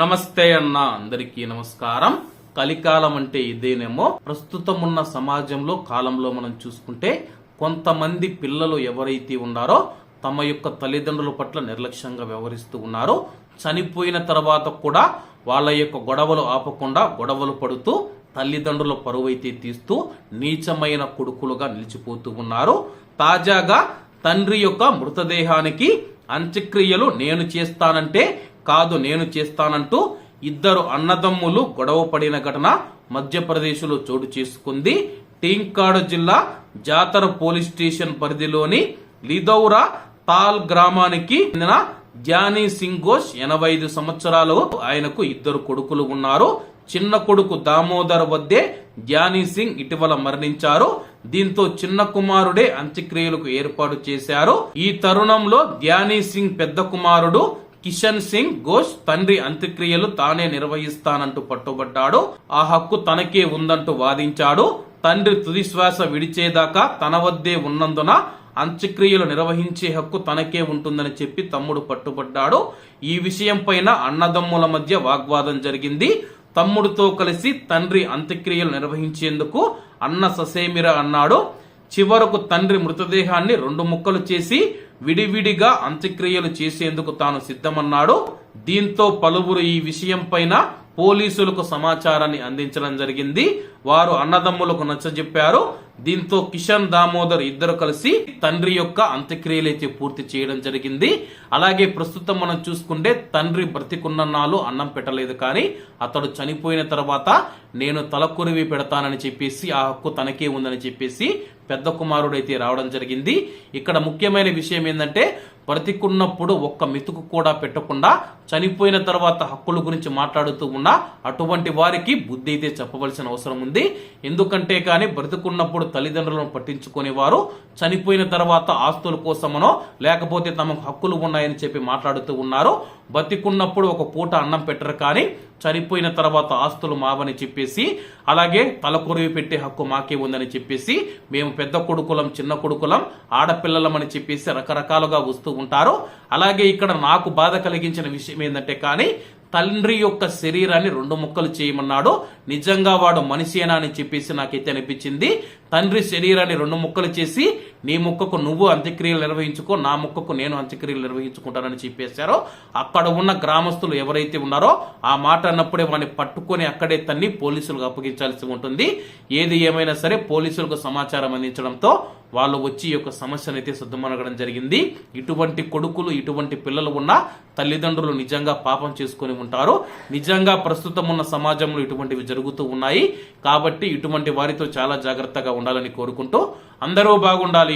నమస్తే అన్న అందరికీ నమస్కారం. కలికాలం అంటే ఇదేనేమో ప్రస్తుతం ఉన్న సమాజంలో కాలంలో మనం చూసుకుంటే కొంతమంది పిల్లలు ఎవరైతే ఉన్నారో తమ యొక్క తల్లిదండ్రుల పట్ల నిర్లక్ష్యంగా వ్యవహరిస్తూ ఉన్నారో. చనిపోయిన తర్వాత కూడా వాళ్ళ యొక్క గొడవలు ఆపకుండా గొడవలు పడుతూ తల్లిదండ్రుల పరువైతే తీస్తూ నీచమైన కొడుకులుగా నిలిచిపోతూ ఉన్నారు. తాజాగా తండ్రి యొక్క మృతదేహానికి అంత్యక్రియలు నేను చేస్తానంటే కాదు నేను చేస్తానంటూ ఇద్దరు అన్నదమ్ములు గొడవ పడిన ఘటన మధ్యప్రదేశ్లో చోటు చేసుకుంది. టీంకాడు జిల్లా జాతర పోలీస్ స్టేషన్ పరిధిలోని లిదౌరా తాల్ గ్రామానికి చెందిన ధ్యానీ సింగ్ ఘోష్ ఎనభై ఐదు సంవత్సరాలు. ఆయనకు ఇద్దరు కొడుకులు ఉన్నారు. చిన్న కొడుకు దామోదర్ వద్దే ధ్యానీ సింగ్ ఇటీవల మరణించారు. దీంతో చిన్న కుమారుడే అంత్యక్రియలకు ఏర్పాటు చేశారు. ఈ తరుణంలో ధ్యానీ సింగ్ పెద్ద కుమారుడు కిషన్ సింగ్ ఘోష్ తండ్రి అంత్యక్రియలు తానే నిర్వహిస్తానంటూ పట్టుబడ్డాడు. ఆ హక్కు తనకే ఉందంటూ వాదించాడు. తండ్రి తుదిశ్వాస విడిచేదాకా తన వద్దే ఉన్నందున అంత్యక్రియలు నిర్వహించే హక్కు తనకే ఉంటుందని చెప్పి తమ్ముడు పట్టుబడ్డాడు. ఈ విషయం పైన అన్నదమ్ముల మధ్య వాగ్వాదం జరిగింది. తమ్ముడితో కలిసి తండ్రి అంత్యక్రియలు నిర్వహించేందుకు అన్న ససేమిర అన్నాడు. చివరకు తండ్రి మృతదేహాన్ని రెండు ముక్కలు చేసి విడివిడిగా అంత్యక్రియలు చేసేందుకు తాను సిద్ధమన్నాడు. దీంతో పలువురు ఈ విషయం పైన పోలీసులకు సమాచారాన్ని అందించడం జరిగింది. వారు అన్నదమ్ములకు నచ్చజెప్పారు. దీంతో కిషన్ దామోదర్ ఇద్దరు కలిసి తండ్రి యొక్క అంత్యక్రియలు అయితే పూర్తి చేయడం జరిగింది. అలాగే ప్రస్తుతం మనం చూసుకుంటే తండ్రి బ్రతికున్న నాలు అన్నం పెట్టలేదు కానీ అతడు చనిపోయిన తర్వాత నేను తలకొరివి పెడతానని చెప్పేసి ఆ హక్కు తనకే ఉందని చెప్పేసి పెద్ద కుమారుడైతే రావడం జరిగింది. ఇక్కడ ముఖ్యమైన విషయం ఏంటంటే బ్రతికున్నప్పుడు ఒక్క మెతుకు కూడా పెట్టకుండా చనిపోయిన తర్వాత హక్కుల గురించి మాట్లాడుతూ ఉన్న అటువంటి వారికి బుద్ధి అయితే చెప్పవలసిన అవసరం ఉంది. ఎందుకంటే కానీ బ్రతికున్నప్పుడు తల్లిదండ్రులను పట్టించుకునే వారు చనిపోయిన తర్వాత ఆస్తుల కోసమనో లేకపోతే తమకు హక్కులు ఉన్నాయని చెప్పి మాట్లాడుతూ ఉన్నారు. బతికున్నప్పుడు ఒక పూట అన్నం పెట్టరు కానీ చనిపోయిన తర్వాత ఆస్తులు మావని చెప్పేసి అలాగే తలకొరివి పెట్టే హక్కు మాకే ఉందని చెప్పేసి మేము పెద్ద కొడుకులం చిన్న కొడుకులం ఆడపిల్లలం అని చెప్పేసి రకరకాలుగా వస్తూ ఉంటారు. అలాగే ఇక్కడ నాకు బాధ కలిగించిన విషయం ఏంటంటే కానీ తండ్రి యొక్క శరీరాన్ని రెండు ముక్కలు చేయమన్నాడు. నిజంగా వాడు మనిషేనా అని చెప్పేసి నాకైతే అనిపించింది. తండ్రి శరీరాన్ని రెండు ముక్కలు చేసి నీ ముక్కకు నువ్వు అంత్యక్రియలు నిర్వహించుకో నా ముక్కకు నేను అంత్యక్రియలు నిర్వహించుకుంటానని చెప్పేశారో అక్కడ ఉన్న గ్రామస్తులు ఎవరైతే ఉన్నారో ఆ మాట అన్నప్పుడే వాడిని పట్టుకొని అక్కడే తన్ని పోలీసులకు అప్పగించాల్సి ఉంటుంది. ఏది ఏమైనా సరే పోలీసులకు సమాచారం అందించడంతో వాళ్ళు వచ్చి యొక్క సమస్యను అయితే సిద్ధమనగడం జరిగింది. ఇటువంటి కొడుకులు ఇటువంటి పిల్లలు ఉన్న తల్లిదండ్రులు నిజంగా పాపం చేసుకొని ఉంటారు. నిజంగా ప్రస్తుతం ఉన్న సమాజంలో ఇటువంటివి జరుగుతూ ఉన్నాయి. కాబట్టి ఇటువంటి వారితో చాలా జాగ్రత్తగా ఉండాలని కోరుకుంటూ అందరూ బాగుండాలి.